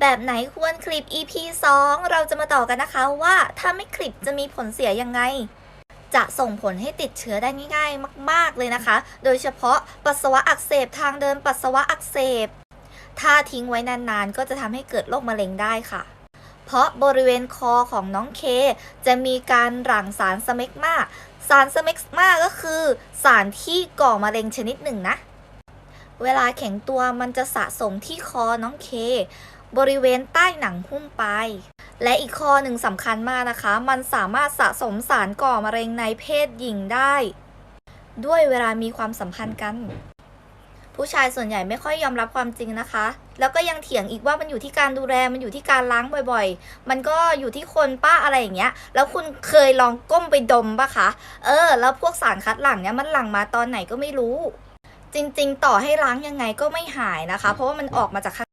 แบบไหนควรคลิป EP 2 เราจะมาต่อกันนะคะว่าถ้าไม่คลิปจะมีผลเสียยังไง จะส่งผลให้ติดเชื้อได้ง่าย ๆ มาก ๆเลยนะคะ โดยเฉพาะปัสสาวะอักเสบทางเดินปัสสาวะอักเสบ ถ้าทิ้งไว้นานๆ ก็จะทำให้เกิดโรคมะเร็งได้ค่ะ เพราะบริเวณคอของน้องเค จะมีการหลั่งสารสเมกมาสารสเมกมาก็คือ สารที่ก่อมะเร็งชนิดหนึ่งนะ เวลาแข็งตัวมันจะสะสมที่คอน้องเค บริเวณใต้หนังหุ้มไป และอีกข้อหนึ่งสำคัญมากนะคะ มันสามารถสะสมสารก่อมะเร็งในเพศหญิงได้ ด้วยเวลามีความสัมพันธ์กัน ผู้ชายส่วนใหญ่ไม่ค่อยยอมรับความจริงนะคะ แล้วก็ยังเถียงอีกว่ามันอยู่ที่การดูแลมันอยู่ที่การล้างบ่อยๆ มันก็อยู่ที่คนป้าอะไรอย่างเงี้ย แล้วคุณเคยลองก้มไปดมปะคะ เออ แล้วพวกสารคัดหลั่งเนี้ยมันหลั่งมาตอนไหนก็ไม่รู้ จริง ๆ ต่อให้ล้างยังไงก็ไม่หายนะคะ เพราะว่ามันออกมาจากข้าง